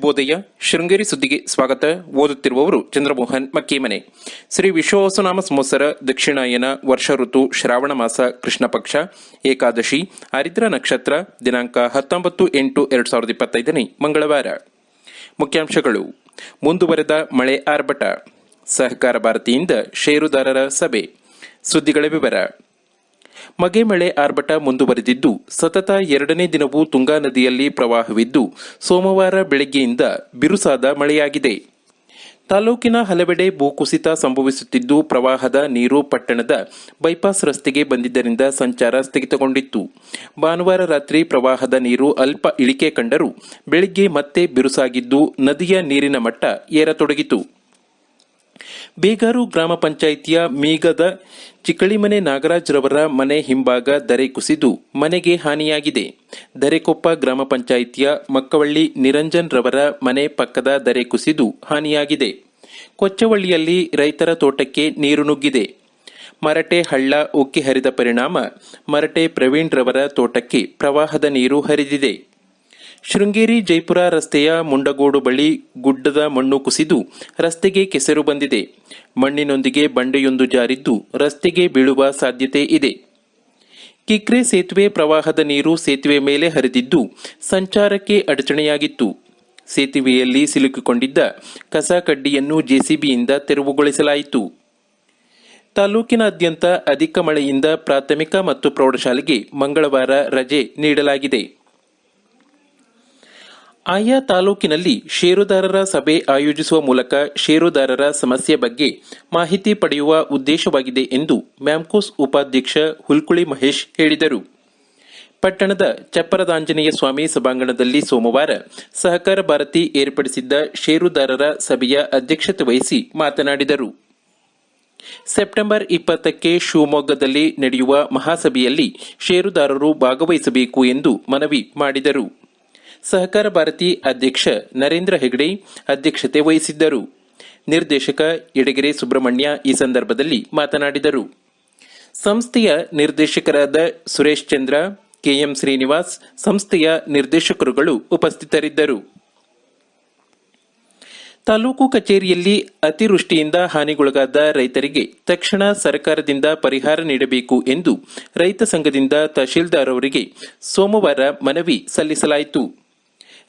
ಶುಭೋದಯ ಶೃಂಗೇರಿ ಸುದ್ದಿಗೆ ಸ್ವಾಗತ. ಓದುತ್ತಿರುವವರು ಚಂದ್ರಮೋಹನ್ ಮಕ್ಕೇಮನೆ. ಶ್ರೀ ವಿಶ್ವವಸುನಾಮ ಸಂವತ್ಸರ ದಕ್ಷಿಣಾಯನ ವರ್ಷ ಋತು ಶ್ರಾವಣ ಮಾಸ ಕೃಷ್ಣ ಪಕ್ಷ ಏಕಾದಶಿ ಆರಿದ್ರ ನಕ್ಷತ್ರ ದಿನಾಂಕ ಹತ್ತೊಂಬತ್ತು ಎಂಟು ಎರಡು ಸಾವಿರದ ಇಪ್ಪತ್ತೈದನೇ ಮಂಗಳವಾರ. ಮುಖ್ಯಾಂಶಗಳು. ಮುಂದುವರೆದ ಮಳೆ ಆರ್ಭಟ. ಸಹಕಾರ ಭಾರತಿಯಿಂದ ಷೇರುದಾರರ ಸಭೆ. ಸುದ್ದಿಗಳ ವಿವರ. ಮಗೆ ಮಳೆ ಆರ್ಭಟ ಮುಂದುವರೆದಿದ್ದು, ಸತತ ಎರಡನೇ ದಿನವೂ ತುಂಗಾ ನದಿಯಲ್ಲಿ ಪ್ರವಾಹವಿದ್ದು, ಸೋಮವಾರ ಬೆಳಗ್ಗೆಯಿಂದ ಬಿರುಸಾದ ಮಳೆಯಾಗಿದೆ. ತಾಲೂಕಿನ ಹಲವೆಡೆ ಭೂಕುಸಿತ ಸಂಭವಿಸುತ್ತಿದ್ದು, ಪ್ರವಾಹದ ನೀರು ಪಟ್ಟಣದ ಬೈಪಾಸ್ ರಸ್ತೆಗೆ ಬಂದಿದ್ದರಿಂದ ಸಂಚಾರ ಸ್ಥಗಿತಗೊಂಡಿತ್ತು. ಭಾನುವಾರ ರಾತ್ರಿ ಪ್ರವಾಹದ ನೀರು ಅಲ್ಪ ಇಳಿಕೆ ಕಂಡರೂ, ಬೆಳಿಗ್ಗೆ ಮತ್ತೆ ಬಿರುಸಾಗಿದ್ದು, ನದಿಯ ನೀರಿನ ಮಟ್ಟ ಏರತೊಡಗಿತು. ಬೇಗಾರು ಗ್ರಾಮ ಪಂಚಾಯಿತಿಯ ಮೀಗದ ಚಿಕ್ಕಳಿಮನೆ ನಾಗರಾಜ್ರವರ ಮನೆ ಹಿಂಭಾಗ ದರೆ ಕುಸಿದು ಮನೆಗೆ ಹಾನಿಯಾಗಿದೆ. ದರೆಕೊಪ್ಪ ಗ್ರಾಮ ಪಂಚಾಯಿತಿಯ ಮಕ್ಕವಳ್ಳಿ ನಿರಂಜನ್ ರವರ ಮನೆ ಪಕ್ಕದ ದರೆ ಕುಸಿದು ಹಾನಿಯಾಗಿದೆ. ಕೊಚ್ಚವಳ್ಳಿಯಲ್ಲಿ ರೈತರ ತೋಟಕ್ಕೆ ನೀರು ನುಗ್ಗಿದೆ. ಮರಟೆ ಹಳ್ಳ ಉಕ್ಕಿ ಹರಿದ ಪರಿಣಾಮ ಮರಟೆ ಪ್ರವೀಣ್ ರವರ ತೋಟಕ್ಕೆ ಪ್ರವಾಹದ ನೀರು ಹರಿದಿದೆ. ಶೃಂಗೇರಿ ಜೈಪುರ ರಸ್ತೆಯ ಮುಂಡಗೋಡು ಬಳಿ ಗುಡ್ಡದ ಮಣ್ಣು ಕುಸಿದು ರಸ್ತೆಗೆ ಕೆಸರು ಬಂದಿದೆ. ಮಣ್ಣಿನೊಂದಿಗೆ ಬಂಡೆಯೊಂದು ಜಾರಿದ್ದು ರಸ್ತೆಗೆ ಬೀಳುವ ಸಾಧ್ಯತೆ ಇದೆ. ಕಿಕ್ರೆ ಸೇತುವೆ ಪ್ರವಾಹದ ನೀರು ಸೇತುವೆ ಮೇಲೆ ಹರಿದಿದ್ದು ಸಂಚಾರಕ್ಕೆ ಅಡಚಣೆಯಾಗಿತ್ತು. ಸೇತುವೆಯಲ್ಲಿ ಸಿಲುಕಿಕೊಂಡಿದ್ದ ಕಸ ಕಡ್ಡಿಯನ್ನು ಜೆಸಿಬಿಯಿಂದ ತೆರವುಗೊಳಿಸಲಾಯಿತು. ತಾಲೂಕಿನಾದ್ಯಂತ ಅಧಿಕ ಮಳೆಯಿಂದ ಪ್ರಾಥಮಿಕ ಮತ್ತು ಪ್ರೌಢಶಾಲೆಗೆ ಮಂಗಳವಾರ ರಜೆ ನೀಡಲಾಗಿದೆ. ಆಯಾ ತಾಲೂಕಿನಲ್ಲಿ ಷೇರುದಾರರ ಸಭೆ ಆಯೋಜಿಸುವ ಮೂಲಕ ಷೇರುದಾರರ ಸಮಸ್ಯೆ ಬಗ್ಗೆ ಮಾಹಿತಿ ಪಡೆಯುವ ಉದ್ದೇಶವಾಗಿದೆ ಎಂದು ಮ್ಯಾಮ್ಕೋಸ್ ಉಪಾಧ್ಯಕ್ಷ ಹುಲ್ಕುಳಿ ಮಹೇಶ್ ಹೇಳಿದರು. ಪಟ್ಟಣದ ಚಪ್ಪರದಾಂಜನೇಯ ಸ್ವಾಮಿ ಸಭಾಂಗಣದಲ್ಲಿ ಸೋಮವಾರ ಸಹಕಾರ ಭಾರತಿ ಏರ್ಪಡಿಸಿದ್ದ ಷೇರುದಾರರ ಸಭೆಯ ಅಧ್ಯಕ್ಷತೆ ವಹಿಸಿ ಮಾತನಾಡಿದರು. ಸೆಪ್ಟೆಂಬರ್ ಇಪ್ಪತ್ತಕ್ಕೆ ಶಿವಮೊಗ್ಗದಲ್ಲಿ ನಡೆಯುವ ಮಹಾಸಭೆಯಲ್ಲಿ ಷೇರುದಾರರು ಭಾಗವಹಿಸಬೇಕು ಎಂದು ಮನವಿ ಮಾಡಿದರು. ಸಹಕಾರ ಭಾರತಿ ಅಧ್ಯಕ್ಷ ನರೇಂದ್ರ ಹೆಗಡೆ ಅಧ್ಯಕ್ಷತೆ ವಹಿಸಿದ್ದರು. ನಿರ್ದೇಶಕ ಯಡಗೆರೆ ಸುಬ್ರಹ್ಮಣ್ಯ ಈ ಸಂದರ್ಭದಲ್ಲಿ ಮಾತನಾಡಿದರು. ಸಂಸ್ಥೆಯ ನಿರ್ದೇಶಕರಾದ ಸುರೇಶ್ ಚಂದ್ರ, ಕೆಎಂ ಶ್ರೀನಿವಾಸ್ ಸಂಸ್ಥೆಯ ನಿರ್ದೇಶಕರುಗಳು ಉಪಸ್ಥಿತರಿದ್ದರು. ತಾಲೂಕು ಕಚೇರಿಯಲ್ಲಿ ಅತಿವೃಷ್ಟಿಯಿಂದ ಹಾನಿಗೊಳಗಾದ ರೈತರಿಗೆ ತಕ್ಷಣ ಸರ್ಕಾರದಿಂದ ಪರಿಹಾರ ನೀಡಬೇಕು ಎಂದು ರೈತ ಸಂಘದಿಂದ ತಹಶೀಲ್ದಾರ್ ಅವರಿಗೆ ಸೋಮವಾರ ಮನವಿ ಸಲ್ಲಿಸಲಾಯಿತು.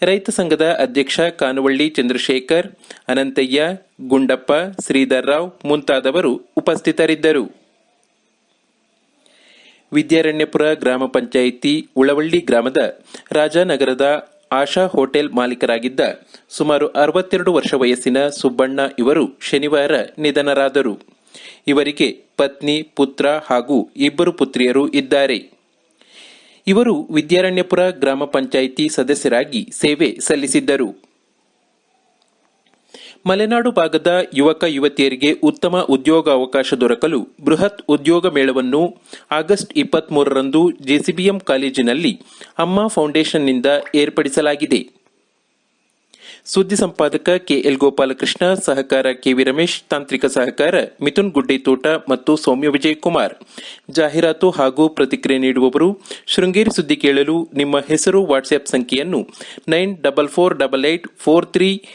ರೈತ ಸಂಘದ ಅಧ್ಯಕ್ಷ ಕಾನುವಳ್ಳಿ ಚಂದ್ರಶೇಖರ್, ಅನಂತಯ್ಯ, ಗುಂಡಪ್ಪ, ಶ್ರೀಧರ್ ರಾವ್ ಮುಂತಾದವರು ಉಪಸ್ಥಿತರಿದ್ದರು. ವಿದ್ಯಾರಣ್ಯಪುರ ಗ್ರಾಮ ಪಂಚಾಯಿತಿ ಉಳವಳ್ಳಿ ಗ್ರಾಮದ ರಾಜಾನಗರದ ಆಶಾ ಹೋಟೆಲ್ ಮಾಲೀಕರಾಗಿದ್ದ ಸುಮಾರು ಅರವತ್ತೆರಡು ವರ್ಷ ವಯಸ್ಸಿನ ಸುಬ್ಬಣ್ಣ ಇವರು ಶನಿವಾರ ನಿಧನರಾದರು. ಇವರಿಗೆ ಪತ್ನಿ, ಪುತ್ರ ಹಾಗೂ ಇಬ್ಬರು ಪುತ್ರಿಯರು ಇದ್ದಾರೆ. ಇವರು ವಿದ್ಯಾರಣ್ಯಪುರ ಗ್ರಾಮ ಪಂಚಾಯಿತಿ ಸದಸ್ಯರಾಗಿ ಸೇವೆ ಸಲ್ಲಿಸಿದ್ದರು. ಮಲೆನಾಡು ಭಾಗದ ಯುವಕ ಯುವತಿಯರಿಗೆ ಉತ್ತಮ ಉದ್ಯೋಗಾವಕಾಶ ದೊರಕಲು ಬೃಹತ್ ಉದ್ಯೋಗ ಮೇಳವನ್ನು ಆಗಸ್ಟ್ ಇಪ್ಪತ್ಮೂರರಂದು ಜೆಸಿಬಿಎಂ ಕಾಲೇಜಿನಲ್ಲಿ ಅಮ್ಮ ಫೌಂಡೇಶನ್ನಿಂದ ಏರ್ಪಡಿಸಲಾಗಿದೆ. ಸುದ್ದಿ ಸಂಪಾದಕ ಕೆಎಲ್ ಗೋಪಾಲಕೃಷ್ಣ, ಸಹಕಾರ ಕೆವಿ ರಮೇಶ್, ತಾಂತ್ರಿಕ ಸಹಕಾರ ಮಿಥುನ್ ಗುಡ್ಡೆತೋಟ ಮತ್ತು ಸೌಮ್ಯ ವಿಜಯ್ ಕುಮಾರ್ ಜಾಹೀರಾತು ಹಾಗೂ ಪ್ರತಿಕ್ರಿಯೆ ನೀಡುವವರು, ಶೃಂಗೇರಿ ಸುದ್ದಿ ಕೇಳಲು ನಿಮ್ಮ ಹೆಸರು ವಾಟ್ಸ್ಆಪ್ ಸಂಖ್ಯೆಯನ್ನು nine double four double eight four three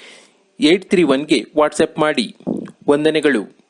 eight three ಒನ್ಗೆ WhatsApp ಮಾಡಿ. ವಂದನೆಗಳು.